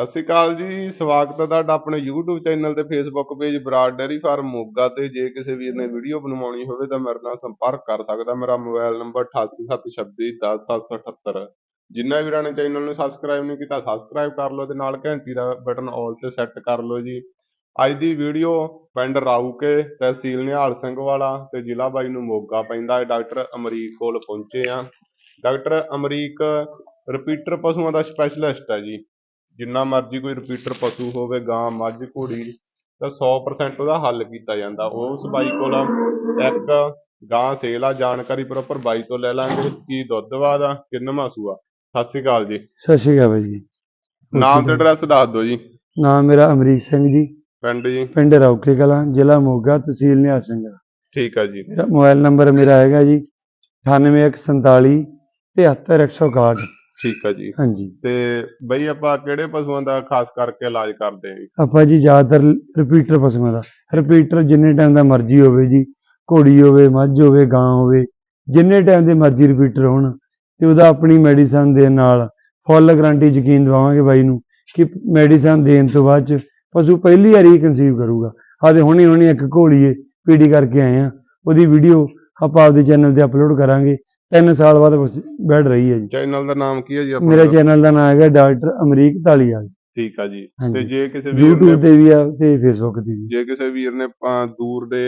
ਸਤਿ ਸ਼੍ਰੀ ਅਕਾਲ ਜੀ, ਸਵਾਗਤ ਹੈ ਤੁਹਾਡਾ ਆਪਣੇ YouTube ਚੈਨਲ ਤੇ Facebook page Brar dairy farm Moga ਤੇ। ਜੇ ਕਿਸੇ ਵੀਰ ਨੇ ਵੀਡੀਓ ਬਣਵਾਉਣੀ ਹੋਵੇ ਤਾਂ ਮੇਰੇ ਨਾਲ ਸੰਪਰਕ ਕਰ ਸਕਦਾ। ਮੇਰਾ ਮੋਬਾਈਲ ਨੰਬਰ 8876210778 ਜਿੰਨਾ ਵੀਰਾਂ ਨੇ ਚੈਨਲ ਨੂੰ ਸਬਸਕ੍ਰਾਈਬ ਨਹੀਂ ਕੀਤਾ ਸਬਸਕ੍ਰਾਈਬ ਕਰ ਲਓ ਤੇ ਨਾਲ ਘੰਟੀ ਦਾ ਬਟਨ ਆਲ ਤੇ ਸੈੱਟ ਕਰ ਲਓ ਜੀ। ਅੱਜ ਦੀ ਵੀਡੀਓ ਪਿੰਡ ਰਾਊਕੇ ਤਹਿਸੀਲ ਨਿਹਾਲ ਸਿੰਘ ਵਾਲਾ ਤੇ ਜ਼ਿਲ੍ਹਾ ਬਾਈ ਨੂੰ ਮੋਗਾ ਪੈਂਦਾ ਹੈ। ਡਾਕਟਰ ਅਮਰੀਕ ਕੋਲ ਪਹੁੰਚੇ ਆ ਡਾਕਟਰ ਅਮਰੀਕ ਰਿਪੀਟਰ ਪਸ਼ੂਆਂ ਦਾ ਸਪੈਸ਼ਲਿਸਟ ਹੈ ਜੀ। ਜਿੰਨਾ ਮਰਜ਼ੀ ਕੋਈ ਰਿਪੀਟਰ ਪਸ਼ੂ ਹੋਵੇ ਗਾਂ ਮੱਝ ਘੋੜੀ ਤਾਂ 100% ਉਹਦਾ ਹੱਲ ਕੀਤਾ ਜਾਂਦਾ। ਉਸ ਬਾਈ ਕੋਲ ਇੱਕ ਗਾਂ ਸੇਲ ਆ ਜਾਣਕਾਰੀ ਪ੍ਰੋਪਰ ਬਾਈ ਤੋਂ ਲੈ ਲਾਂਗੇ। ਕੀ ਦੁੱਧ ਵਾਦ ਕਿੰਨਵਾਂ ਸੂਆ ਸਤਿ ਸ਼੍ਰੀ ਅਕਾਲ ਜੀ। ਸਤਿ ਸ਼੍ਰੀ ਅਕਾਲ ਬਾਈ ਜੀ। ਨਾਮ ਤੇ ਐਡਰੈਸ ਦੱਸ ਦਿਓ ਜੀ। ਨਾਮ ਮੇਰਾ ਅਮਰੀਕ ਸਿੰਘ ਜੀ। ਪਿੰਡ ਜੀ। ਪਿੰਡ ਰੌਕੇ ਕਲਾਂ ਜ਼ਿਲ੍ਹਾ ਮੋਗਾ ਤਹਿਸੀਲ ਨਿਹਾਲ ਸਿੰਘ ਠੀਕ ਆ ਜੀ। ਮੇਰਾ ਮੋਬਾਈਲ ਨੰਬਰ ਮੇਰਾ ਹੈਗਾ ਜੀ 9847 73161 ਠੀਕ ਆ ਜੀ। ਹਾਂਜੀ। ਤੇ ਬਈ ਆਪਾਂ ਕਿਹੜੇ ਪਸ਼ੂਆਂ ਦਾ ਖਾਸ ਕਰਕੇ ਇਲਾਜ ਕਰਦੇ ਆਂ ਜੀ? ਆਪਾਂ ਜੀ ਜ਼ਿਆਦਾਤਰ ਰਿਪੀਟਰ ਪਸ਼ੂਆਂ ਦਾ। ਰਿਪੀਟਰ ਜਿੰਨੇ ਟਾਈਮ ਦਾ ਮਰਜ਼ੀ ਹੋਵੇ ਜੀ ਘੋੜੀ ਹੋਵੇ ਮੱਝ ਹੋਵੇ ਗਾਂ ਹੋਵੇ ਜਿੰਨੇ ਟਾਈਮ ਦੇ ਮਰਜ਼ੀ ਰਿਪੀਟਰ ਹੋਣ ਤੇ ਉਹਦਾ ਆਪਣੀ ਮੈਡੀਸਨ ਦੇਣ ਨਾਲ ਫੁੱਲ ਗਾਰੰਟੀ ਯਕੀਨ ਦਵਾਵਾਂਗੇ ਬਾਈ ਨੂੰ ਕਿ ਮੈਡੀਸਨ ਦੇਣ ਤੋਂ ਬਾਅਦ ਚ ਪਸ਼ੂ ਪਹਿਲੀ ਵਾਰੀ ਕਨਸੀਵ ਕਰੂਗਾ। ਆਦੇ ਹੁਣੀ ਹੁਣੀ ਇੱਕ ਘੋੜੀਏ ਪੀਡੀ ਕਰਕੇ ਆਏ ਆ। ਉਹਦੀ ਵੀਡੀਓ ਆਪਾਂ ਆਪਦੇ ਚੈਨਲ ਤੇ ਅਪਲੋਡ ਕਰਾਂਗੇ। ਤਿੰਨ ਸਾਲ ਬਾਅਦ ਬੈਠ ਰਹੀ ਹੈ ਜੀ। ਚੈਨਲ ਦਾ ਨਾਮ ਕੀ ਹੈ ਜੀ ਮੇਰਾ ਆਪਣਾ ਚੈਨਲ ਦਾ ਨਾਮ ਹੈਗਾ ਡਾਕਟਰ ਅਮਰੀਕ ਧਾਲੀਵਾਲ ਠੀਕ ਆ ਜੀ। ਤੇ ਜੇ ਕਿਸੇ ਵੀਰ YouTube ਤੇ ਵੀ ਆ ਤੇ Facebook ਤੇ ਵੀ। ਜੇ ਕਿਸੇ ਵੀਰ ਨੇ ਦੂਰ ਦੇ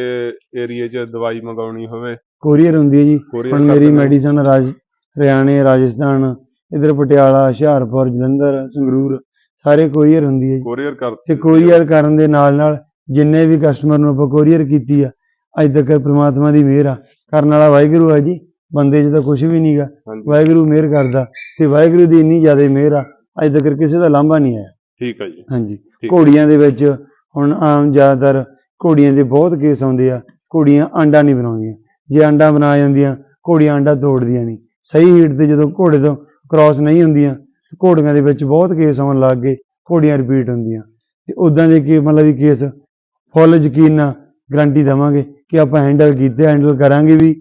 ਏਰੀਏ 'ਚ ਦਵਾਈ ਮੰਗਾਉਣੀ ਹੋਵੇ। ਕੋਰੀਅਰ ਹੁੰਦੀ ਹੈ ਜੀ। ਹੁਣ ਮੇਰੀ? ਮੈਡੀਸਨ ਰਾਜ ਹਰਿਆਣੇ ਰਾਜਸਥਾਨ ਇਧਰ ਪਟਿਆਲਾ ਹੁਸ਼ਿਆਰਪੁਰ ਜਲੰਧਰ ਸੰਗਰੂਰ ਸਾਰੇ ਕੋਰੀਅਰ ਹੁੰਦੀ ਹੈ ਜੀ। ਕੋਰੀਅਰ ਕਰ ਤੇ ਕੋਰੀਅਰ ਕਰਨ ਦੇ ਨਾਲ ਨਾਲ ਜਿੰਨੇ ਵੀ ਕਸਟਮਰ ਨੂੰ ਆਪਾਂ ਕੋਰੀਅਰ ਕੀਤੀ ਆ ਅੱਜ ਤੱਕ ਪ੍ਰਮਾਤਮਾ ਦੀ ਮਿਹਰ ਆ। ਕਰਨ ਵਾਲਾ ਵਾਹਿਗੁਰੂ ਆ ਜੀ। ਬੰਦੇ 'ਚ ਤਾਂ ਕੁਝ ਵੀ ਨਹੀਂਗਾ ਹਾਂਜੀ। ਵਾਹਿਗੁਰੂ ਮਿਹਰ ਕਰਦਾ ਤੇ ਵਾਹਿਗੁਰੂ ਦੀ ਇੰਨੀ ਜ਼ਿਆਦਾ ਮਿਹਰ ਆ ਅੱਜ ਤੱਕ ਕਿਸੇ ਦਾ ਲਾਂਭਾ ਨਹੀਂ ਆਇਆ। ਠੀਕ ਆ ਜੀ। ਹਾਂਜੀ। ਠੀਕ। ਘੋੜੀਆਂ ਦੇ ਵਿੱਚ ਹੁਣ ਆਮ ਜ਼ਿਆਦਾਤਰ ਘੋੜੀਆਂ ਦੇ ਬਹੁਤ ਕੇਸ ਆਉਂਦੇ ਆ ਘੋੜੀਆਂ ਆਂਡਾ ਨਹੀਂ ਬਣਾਉਂਦੀਆਂ। ਜੇ ਆਂਡਾ ਬਣਾ ਜਾਂਦੀਆਂ ਘੋੜੀਆਂ ਆਂਡਾ ਤੋੜਦੀਆਂ ਨਹੀਂ ਸਹੀ ਹੀਟ ਤੇ ਜਦੋਂ ਘੋੜੇ ਤੋਂ ਕ੍ਰਾਸ ਨਹੀਂ ਹੁੰਦੀਆਂ ਘੋੜੀਆਂ ਦੇ ਵਿੱਚ ਬਹੁਤ ਕੇਸ ਆਉਣ ਲੱਗ ਗਏ ਘੋੜੀਆਂ ਰਿਪੀਟ ਹੁੰਦੀਆਂ। ਤੇ ਉਦਾਂ ਦੇ ਕੀ ਮਤਲਬ ਵੀ ਕੇਸ ਫੁੱਲ ਯਕੀਨ ਨਾਲ ਗਰੰਟੀ ਦੇਵਾਂਗੇ ਕਿ ਆਪਾਂ ਹੈਂਡਲ ਕੀਤੇ ਹੈਂਡਲ ਕਰਾਂਗੇ ਵੀ।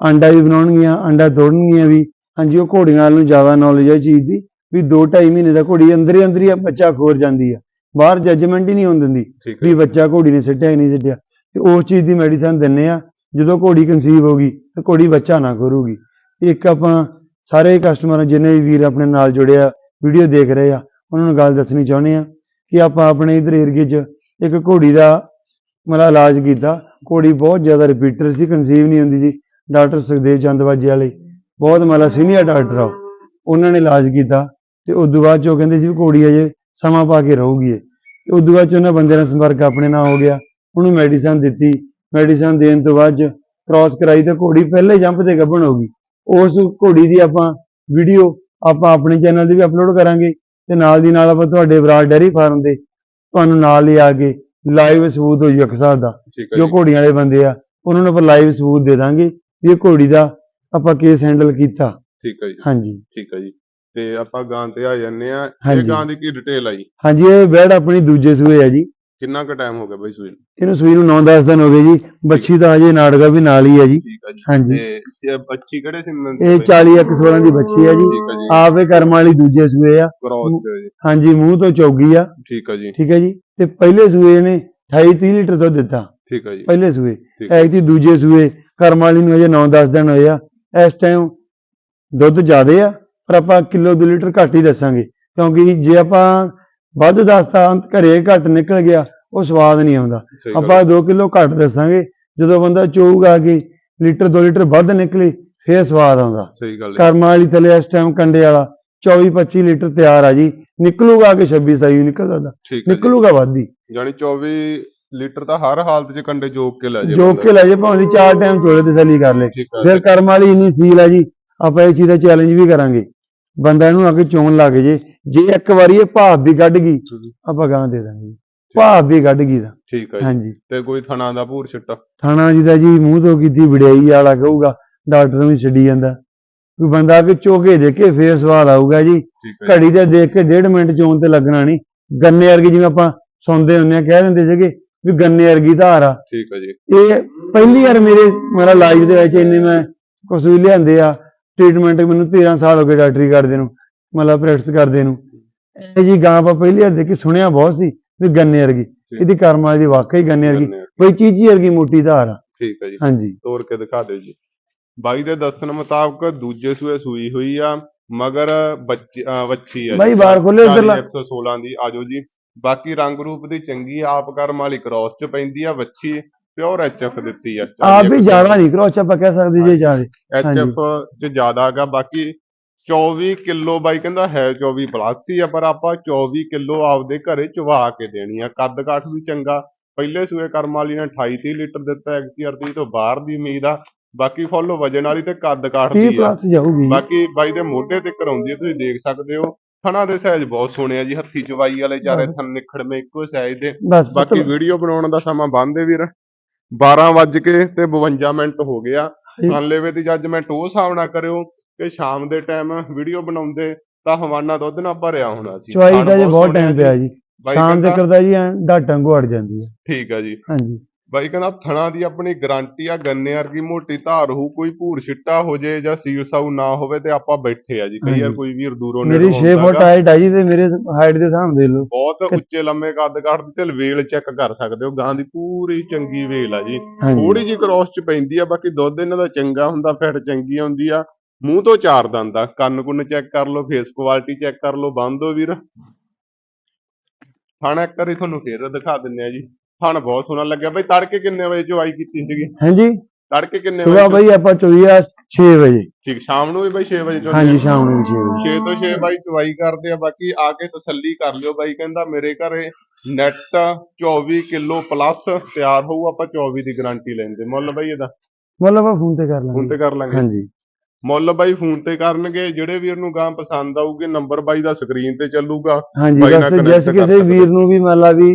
ਆਂਡਾ ਵੀ ਬਣਾਉਣਗੀਆਂ ਆਂਡਾ ਤੋੜਨਗੀਆਂ ਵੀ। ਹਾਂਜੀ ਉਹ ਘੋੜੀਆਂ ਵੱਲ ਨੂੰ ਜ਼ਿਆਦਾ ਨੌਲੇਜ ਹੈ ਚੀਜ਼ ਦੀ ਵੀ 2.5 ਮਹੀਨੇ ਦਾ ਘੋੜੀ ਅੰਦਰ ਹੀ ਅੰਦਰ ਹੀ ਬੱਚਾ ਖੋਰ ਜਾਂਦੀ ਆ। ਬਾਹਰ ਜੱਜਮੈਂਟ ਹੀ ਨਹੀਂ ਹੋਣ ਦਿੰਦੀ ਆ। ਵੀ ਬੱਚਾ ਘੋੜੀ ਨੇ ਸਿੱਟਿਆ ਕਿ ਨਹੀਂ ਸਿੱਟਿਆ। ਤੇ ਉਸ ਚੀਜ਼ ਦੀ ਮੈਡੀਸਨ ਦਿੰਨੇ ਆ ਜਦੋਂ ਘੋੜੀ ਕਨਸੀਵ ਹੋਗੀ ਤੇ ਘੋੜੀ ਬੱਚਾ ਨਾ ਕਰੂਗੀ ਇੱਕ ਆਪਾਂ ਸਾਰੇ ਕਸਟਮਰ ਜਿੰਨੇ ਵੀ ਵੀਰ ਆਪਣੇ ਨਾਲ ਜੁੜੇ ਆ ਵੀਡੀਓ ਦੇਖ ਰਹੇ ਆ ਉਹਨਾਂ ਨੂੰ ਗੱਲ ਦੱਸਣੀ ਚਾਹੁੰਦੇ ਆ ਕਿ ਆਪਾਂ ਆਪਣੇ ਇਧਰ ਏਰੀਏ 'ਚ ਇੱਕ ਘੋੜੀ ਦਾ ਮਤਲਬ ਇਲਾਜ ਕੀਤਾ। ਘੋੜੀ ਬਹੁਤ ਜ਼ਿਆਦਾ ਰਿਪੀਟਰ ਸੀ ਕਨਸੀਵ ਨਹੀਂ ਹੁੰਦੀ ਸੀ। ਡਾਕਟਰ ਸੁਖਦੇਵ ਚੰਦਵਾਜੀ ਵਾਲੇ ਬਹੁਤ ਮਤਲਬ ਸੀਨੀਅਰ ਡਾਕਟਰ ਆ ਉਹ। ਉਹਨਾਂ ਨੇ ਇਲਾਜ ਕੀਤਾ ਤੇ ਉਸ ਤੋਂ ਬਾਅਦ ਉਹ ਕਹਿੰਦੇ ਸੀ ਵੀ ਘੋੜੀ ਅਜੇ ਸਮਾਂ ਪਾ ਕੇ ਰਹੂਗੀ। ਤੇ ਉਸ ਤੋਂ ਬਾਅਦ 'ਚ ਉਹਨਾਂ ਬੰਦੇ ਨਾਲ ਸੰਪਰਕ ਆਪਣੇ ਨਾਲ ਹੋ ਗਿਆ। ਉਹਨੂੰ ਮੈਡੀਸਨ ਦਿੱਤੀ। ਮੈਡੀਸਨ ਦੇਣ ਤੋਂ ਬਾਅਦ ਕ੍ਰਾਸ ਕਰਾਈ ਤੇ ਘੋੜੀ ਪਹਿਲੇ ਜੰਪ ਤੇ ਗੱਭਣ ਹੋ ਗਈ। ਉਸ ਘੋੜੀ ਦੀ ਆਪਾਂ ਵੀਡੀਓ ਆਪਾਂ ਆਪਣੇ ਚੈਨਲ ਤੇ ਵੀ ਅਪਲੋਡ ਕਰਾਂਗੇ ਤੇ ਨਾਲ ਦੀ ਨਾਲ ਆਪਾਂ ਤੁਹਾਡੇ ਬਰਾੜ ਡੈਰੀ ਫਾਰਮ ਦੇ ਤੁਹਾਨੂੰ ਨਾਲ ਲਿਆ ਕੇ ਲਾਈਵ ਸਬੂਤ ਹੋ ਜੂ ਇੱਕ ਹਿਸਾਬ ਦਾ ਆ ਜੋ ਜੀ। ਘੋੜੀਆਂ ਵਾਲੇ ਬੰਦੇ ਆ ਉਹਨਾਂ ਨੂੰ ਆਪਾਂ ਲਾਈਵ ਸਬੂਤ ਦੇ ਦਾਂਗੇ। ਵੀ ਇਹ ਘੋੜੀ ਦਾ ਆਪਾਂ ਕੇਸ ਹੈਂਡਲ ਕੀਤਾ ਠੀਕ ਆ ਜੀ ਹਾਂਜੀ ਠੀਕ ਆ ਜੀ ਤੇ ਆਪਾਂ ਗਾਂ ਤੇ ਆ ਜੰਨੇ ਆ ਇਹ ਹਾਂਜੀ। ਗਾਂ ਦੀ ਕੀ ਡਿਟੇਲ ਆ ਜੀ ਹਾਂਜੀ ਇਹ ਬੈਡ ਆਪਣੀ ਦੂਜੇ ਸੂਏ ਆ ਜੀ ਕਿੰਨਾ ਕੁ ਟਾਈਮ ਹੋ ਗਿਆ ਬਈ ਸੂਈ ਨੂੰ? ਇਹਨੂੰ ਸੂਈ ਨੂੰ 9-10 ਦਿਨ ਹੋ ਗਏ ਜੀ ਬੱਚੀ ਦਾ ਹਜੇ ਨਾੜਗਾ ਵੀ ਨਾਲ ਹੀ ਹੈ ਜੀ ਠੀਕ ਆ ਜੀ ਹਾਂਜੀ ਤੇ ਸ- ਬੱਚੀ ਕਿਹੜੇ ਸਿੰਨ ਇਹ 40 ਇੱਕ 16 ਦੀ ਬੱਚੀ ਹੈ ਜੀ ਠੀਕ ਆ ਜੀ ਆਪੇ ਕਰਮ ਵਾਲੀ ਦੂਜੇ ਸੂਏ ਆ ਕ੍ਰੋਸ ਤੇ ਜੀ ਹਾਂਜੀ ਮੂੰਹ ਤੋਂ ਚੌਗੀ ਆ ਠੀਕ ਆ ਜੀ ਠੀਕ ਹੈ ਜੀ ਤੇ ਪਹਿਲੇ ਸੂਏ ਨੇ 28 30 ਲੀਟਰ ਦੁੱਧ ਦਿੱਤਾ ਠੀਕ ਆ ਜੀ ਪਹਿਲੇ ਸੂਏ ਠੀਕ। ਐਤੀ ਦੂਜੇ ਸੂਏ ਕਰਮ ਵਾਲੀ ਨੂੰ ਹਜੇ 9-10 ਦਿਨ ਹੋਏ ਆ। ਇਸ ਟਾਈਮ ਦੁੱਧ ਜ਼ਿਆਦੇ ਆ ਪਰ ਆਪਾਂ ਕਿਲੋ 2 ਲੀਟਰ ਘੱਟ ਹੀ ਦੱਸਾਂਗੇ। ਕਿਉਂਕਿ ਜੇ ਆਪਾਂ ਵੱਧ ਦੱਸਤਾ ਘਰੇ ਘੱਟ ਨਿਕਲ ਗਿਆ ਉਹ ਸਵਾਦ ਨਹੀਂ ਆਉਂਦਾ। ਆਪਾਂ 2 ਕਿਲੋ ਘੱਟ ਦੱਸਾਂਗੇ। ਜਦੋਂ ਬੰਦਾ ਚੋਊਗਾ ਕਿ ਲੀਟਰ 2 ਲੀਟਰ ਵੱਧ ਨਿਕਲੇ ਫੇਰ ਸਵਾਦ ਆਉਂਦਾ। ਸਹੀ ਗੱਲ ਕਰਮ ਵਾਲੀ ਥੱਲੇ ਇਸ ਟਾਈਮ ਕੰਡੇ ਵਾਲਾ 24 25 ਲੀਟਰ ਤਿਆਰ ਆ ਜੀ। ਨਿਕਲੂਗਾ ਕਿ 26 27 ਨਿਕਲ ਸਕਦਾ। ਠੀਕ ਹੈ ਜੀ। ਨਿਕਲੂਗਾ ਹੀ। ਜਾਣੀ 24 ਲੀਟਰ ਤਾਂ ਹਰ ਹਾਲਤ 'ਚ ਕੰਡੇ ਜੋਕ ਕੇ ਲੈ ਜੇ ਜੋਕ ਕੇ ਲੈ ਜੇ ਭਾਵੇਂ ਦੀ ਚਾਰ ਟਾਈਮ ਚੋਲੇ ਤਸੱਲੀ ਕਰ ਲੈ ਠੀਕ ਹੈ ਫਿਰ ਕਰਮ ਵਾਲੀ ਇੰਨੀ ਸੀਲ ਆ ਜੀ ਆਪਾਂ ਇਹ ਚੀਜ਼ ਦਾ ਚੈਲੰਜ ਵੀ ਕਰਾਂਗੇ। ਬੰਦਾ ਇਹਨੂੰ ਅੱਗੇ ਚੋਣ ਲੱਗ ਜੇ। ਜੇ ਇੱਕ ਵਾਰੀ ਇਹ ਭਾਪ ਵੀ ਕੱਢ ਗਈ ਆਪਾਂ ਗਾਂ ਦੇ ਦਾਂਗੇ। ਭਾਪ ਵੀ ਕੱਢ ਗਈ ਦਾ ਠੀਕ ਹੈ ਹਾਂਜੀ। ਤੇ ਕੋਈ ਥਣਾ ਦਾ ਭੂਰ ਛਿੱਟਾ? ਥਾਣਾ ਜੀ ਦਾ ਜੀ ਮੂੰਹ ਤੋਂ ਕੀਤੀ ਵਡਿਆਈ ਵਾਲਾ ਕਹੂਗਾ ਡਾਕਟਰ ਨੂੰ ਵੀ ਛੱਡੀ ਜਾਂਦਾ। ਕੋਈ ਬੰਦਾ ਕਿ ਚੋਕੇ ਦੇਖੇ ਫੇਰ ਸਵਾਦ ਆਊਗਾ ਜੀ। ਹੈ। ਘੜੀ ਤੇ ਦੇਖ ਕੇ ਡੇਢ ਮਿੰਟ ਚੋਣ ਤੇ ਲੱਗਣਾ ਨਹੀਂ। ਗੰਨੇ ਵਰਗੀ ਜਿਵੇਂ ਆਪਾਂ ਸੁਣਦੇ ਹੁੰਨੇ ਆ ਕਹਿ ਦਿੰਦੇ ਸੀਗੇ ਵੀ ਗੰਨੇ ਵਰਗੀ ਧਾਰ ਆ। ਠੀਕ ਹੈ ਜੀ। ਇਹ ਪਹਿਲੀ ਵਾਰ ਮੇਰੇ ਮੇਰਾ ਲਾਈਫ ਦੇ ਵਿੱਚ ਇੰਨੇ ਮੈਂ ਵੀ ਲਿਆਂਦੇ ਆ ਟ੍ਰੀਟਮੈਂਟ ਮੈਨੂੰ 13 ਸਾਲ ਹੋ ਗਏ ਡਾਕਟਰੀ ਕਰਦੇ ਨੂੰ ਮਤਲਬ ਪ੍ਰੈਕਟਿਸ ਕਰਦੇ ਨੂੰ। ਇਹ ਜੀ ਗਾਂ ਆਪਾਂ ਪਹਿਲੀ ਵਾਰ ਦੇਖੀ ਸੁਣਿਆ ਬਹੁਤ ਸੀ ਵੀ ਗੰਨੇ ਵਰਗੀ। ਇਹਦੀ ਕਰਮ ਦੀ ਵਾਕਈ ਗੰਨੇ ਵਰਗੀ। ਕੋਈ ਚੀਜ਼ੀ ਵਰਗੀ ਮੋਟੀ ਧਾਰ ਆ। ਠੀਕ ਹੈ ਜੀ। ਹਾਂਜੀ। ਤੋੜ ਕੇ ਦਿਖਾ ਦਿਓ ਜੀ। ਬਾਈ ਦੇ ਦੱਸਣ ਮੁਤਾਬਕ ਦੂਜੇ ਸੂਏ ਸੂਈ ਹੋਈ ਆ ਮਗਰ ਬੱਚੀ ਆ ਬਾਈ ਬਾਹਰ ਖੋਲ੍ਹੋ ਇੱਧਰਲਾ। 116 ਦੀ ਆਜੋ ਜੀ। ਬਾਕੀ ਰੰਗ ਰੂਪ ਦੀ ਚੰਗੀ ਆ, ਆਪ ਕਰਮ ਵਾਲੀ ਕ੍ਰਾਸ ਚ ਪੈਂਦੀ ਆ ਵੱਛੀ ਪਿਓਰ ਐਚਐਫ ਦਿੱਤੀ ਆ। ਆਪ ਵੀ ਜ਼ਿਆਦਾ ਨਹੀਂ ਕਰੋਚ ਆਪਾਂ ਕਹਿ ਸਕਦੇ ਜੇ ਜ਼ਿਆਦਾ। ਐਚਐਫ ਚ ਜ਼ਿਆਦਾ ਹੈਗਾ ਬਾਕੀ 24 ਕਿਲੋ ਬਾਈ ਕਹਿੰਦਾ ਹੈ 24 ਪਲੱਸ ਹੀ ਆ ਪਰ ਆਪਾਂ 24 ਕਿਲੋ ਆਪਦੇ ਘਰੇ ਚਵਾ ਕੇ ਦੇਣੀ ਆ। ਕੱਦ ਕਾਠ ਵੀ ਚੰਗਾ। ਪਹਿਲੇ ਸੂਏ ਕਰਮ ਵਾਲੀ ਨੇ 28 30 ਲੀਟਰ ਦਿੱਤਾ ਐਕਟੀਆਰ ਦੀ ਤੋਂ ਬਾਹਰ ਦੀ ਉਮੀਦ ਆ। ਬਾਕੀ ਫੁੱਲ ਵਜਨ ਵਾਲੀ ਤੇ ਕੱਦ ਕਾਠ 30 ਦੀ ਆ। ਪਲੱਸ ਜਾਊਗੀ। ਬਾਕੀ ਬਾਈ ਦੇ ਮੋਢੇ ਤੇ ਕਰਾਉਂਦੀ ਤੁਸੀਂ ਦੇਖ ਸਕਦੇ ਹੋ। ਥਣਾ ਦੇ ਸਾਈਜ਼ ਬਹੁਤ ਸੋਹਣੇ ਆ ਜੀ ਹੱਥੀ ਚਵਾਈ ਵਾਲੇ ਚਾਰੇ। ਥਣ ਨਿਖੜਵੇਂ ਇੱਕੋ ਸਾਈਜ਼ ਦੇ। ਬਸ ਬਾਕੀ ਵੀਡੀਓ ਬਣਾਉਣ ਦਾ ਸਮਾਂ ਬੰਦ ਹੈ ਵੀਰ। 12 ਵੱਜ ਕੇ ਤੇ 52 ਮਿੰਟ ਹੋ ਗਿਆ। ਹਾਂਜੀ। ਅਨਲੇਵੇ ਦੀ ਜੱਜਮੈਂਟ ਉਹ ਹਿਸਾਬ ਨਾਲ ਕਰਿਓ ਕਿ ਸ਼ਾਮ ਦੇ ਟਾਈਮ ਵੀਡੀਓ ਬਣਾਉਂਦੇ ਤਾਂ ਹਵਾਨਾ ਦੁੱਧ ਨਾਲ ਭਰਿਆ ਹੋਣਾ ਸੀ। ਚਵਾਈ ਥਣ ਦਾ ਜੇ ਬਹੁਤ ਸੋਹਣੇ ਆ ਟਾਈਮ ਪਿਆ ਜੀ। ਬਾਈ ਸ਼ਾਮ ਦੇ ਕਹਿੰਦਾ ਕਰਦਾ ਜੀ ਐਂ ਡਾਟਾਂ ਘੜ ਜਾਂਦੀ ਹੈ ਠੀਕ ਆ ਜੀ। ਹਾਂਜੀ। ਬਾਈ ਕਹਿੰਦਾ ਥਣਾ ਦੀ ਆਪਣੀ ਗਾਰੰਟੀ ਆ ਗੰਨੇ ਵਰਗੀ ਮੋਟੀ ਧਾਰ ਹੋਊ ਕੋਈ ਭੂਰ ਛਿੱਟਾ ਹੋ ਜੇ ਜਾਂ ਸਾਊ ਨਾ ਹੋਵੇ ਤੇ ਆਪਾਂ ਬੈਠੇ ਆ ਜੀ। ਕਈ ਵਾਰ। ਕੋਈ ਵੀਰ ਦੂਰੋਂ ਮੇਰੀ ਨੇੜੋਂ 6 ਆਉਂਦਾ ਫੁੱਟ। ਹਾਈਟ ਆ ਜੀ ਤੇ ਮੇਰੇ ਹਾਈਟ ਦੇ ਹਿਸਾਬ ਦੇ ਲਓ। ਬਹੁਤ ਉੱਚੇ ਲੰਮੇ ਕੱਦ ਕੱਦ ਤੇ ਵੇਲ ਚੈੱਕ ਕਰ ਸਕਦੇ ਹੋ ਗਾਂ ਦੀ ਪੂਰੀ ਚੰਗੀ ਵੇਲ ਆ ਜੀ। ਥੋੜੀ ਜਿਹੀ ਕ੍ਰੋਸ ਚ ਪੈਂਦੀ ਆ ਬਾਕੀ ਦੁੱਧ ਇਹਨਾਂ ਦਾ ਚੰਗਾ ਹੁੰਦਾ ਫਿੱਟ ਚੰਗੀ ਆਉਂਦੀ ਆ। ਮੂੰਹ ਤੋਂ ਚਾਰ ਦੰਦ ਆ ਕੰਨ ਕੁੰਨ ਚੈੱਕ ਕਰ ਲਓ ਫੇਸ ਕੁਆਲਿਟੀ ਚੈੱਕ ਕਰ ਲਓ ਬੰਦ ਹੋ ਵੀਰ। ਥਾਣਾ ਇੱਕ ਵਾਰੀ ਤੁਹਾਨੂੰ ਫੇਰ ਦਿਖਾ ਦਿੰਨੇ ਆ ਜੀ। ਥਣ ਬਹੁਤ ਸੋਹਣਾ ਲੱਗਿਆ ਬਈ ਤੜਕੇ ਕਿੰਨੇ ਵਜੇ ਚਵਾਈ ਕੀਤੀ ਸੀਗੀ? ਹਾਂਜੀ। ਤੜਕੇ ਕਿੰਨੇ ਸਵੇਰ ਵਜੇ ਬਈ ਆਪਾਂ ਚੋਈ ਆ 6 ਵਜੇ। ਠੀਕ ਸ਼ਾਮ ਨੂੰ ਵੀ ਬਈ 6 ਵਜੇ ਚੋਈ ਹਾਂਜੀ ਸ਼ਾਮ ਨੂੰ 6 ਵਜੇ। 6 ਤੋਂ 6 ਬਾਈ ਚਵਾਈ ਕਰਦੇ ਆ ਬਾਕੀ ਆ ਕੇ ਤਸੱਲੀ ਕਰ ਲਿਓ ਬਾਈ ਕਹਿੰਦਾ ਮੇਰੇ ਘਰੇ ਨੈਟ 24 ਕਿਲੋ ਪਲੱਸ ਤਿਆਰ ਹੋਊ ਆਪਾਂ 24 ਦੀ ਗਾਰੰਟੀ ਲੈਂਦੇ। ਮੁੱਲ ਬਾਈ ਇਹਦਾ? ਮਤਲਬ ਆਪਾਂ ਫੋਨ ਤੇ ਕਰ ਫੋਨ ਲਾਂਗੇ ਤੇ ਕਰ ਲਾਂਗੇ। ਹਾਂਜੀ। ਮੁੱਲ ਬਾਈ ਫੋਨ ਤੇ ਕਰਨਗੇ ਜਿਹੜੇ ਵੀਰ ਨੂੰ ਗਾਂ ਪਸੰਦ ਆਊਗੇ ਨੰਬਰ ਬਾਈ ਦਾ ਸਕਰੀਨ ਤੇ ਚੱਲੂਗਾ। ਹਾਂਜੀ ਬਸ ਜਿਸ ਕਿਸੇ। ਵੀਰ ਨੂੰ ਵੀ ਮੰਨ ਲਾ ਵੀ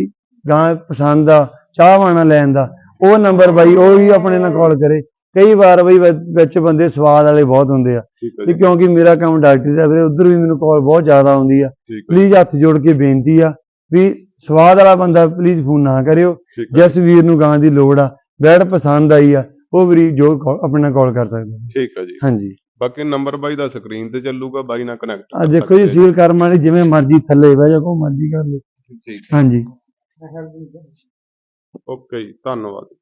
ਗਾਂ ਪਸੰਦ ਆ ਚਾਹ ਵਾਣਾ ਲੈਣ ਦਾ। ਉਹ ਨੰਬਰ ਬਾਈ ਉਹ ਹੀ ਆਪਣੇ ਨਾਲ ਕਾਲ ਕਰੇ। ਕਈ ਵਾਰ ਬਈ ਵਿ- ਵਿੱਚ ਬੰਦੇ ਸਵਾਦ ਵਾਲੇ ਬਹੁਤ ਹੁੰਦੇ ਆ। ਤੇ ਕਿਉਂਕਿ ਮੇਰਾ ਕੰਮ ਡਾਕਟਰੀ ਦਾ ਵੀਰੇ ਉਧਰ ਵੀ ਮੈਨੂੰ ਕਾਲ ਬਹੁਤ ਜ਼ਿਆਦਾ ਆਉਂਦੀ ਆ। ਪਲੀਜ਼ ਹੱਥ ਜੋੜ ਕੇ ਬੇਨਤੀ ਆ ਵੀ ਸਵਾਦ ਵਾਲਾ ਬੰਦਾ ਪਲੀਜ਼ ਫੋਨ ਨਾ ਕਰਿਓ। ਜਿਸ ਵੀਰ ਨੂੰ ਗਾਂ ਦੀ ਲੋੜ ਆ ਬੈਡ ਪਸੰਦ ਆਈ ਆ ਉਹ ਵੀਰ ਜੋ ਆਪਣੇ ਨਾਲ ਕਾਲ ਕਰ ਸਕਦੇ ਆ। ਠੀਕ ਹੈ ਜੀ। ਹਾਂਜੀ। ਬਾਕੀ ਨੰਬਰ ਬਾਈ ਦਾ ਸਕਰੀਨ ਤੇ ਚੱਲੂਗਾ ਬਾਈ ਨਾਲ ਕਨੈਕਟ ਆ ਦੇਖੋ ਜੀ ਸੀਲ ਕਰਮ ਵਾਲੀ ਜਿਵੇਂ ਮਰਜ਼ੀ ਥੱਲੇ ਬਹਿ ਜਾ ਕੋ ਮਰਜ਼ੀ ਕਰ ਲਓ। ਠੀਕ ਹਾਂਜੀ। ਓਕੇ ਜੀ ਧੰਨਵਾਦ।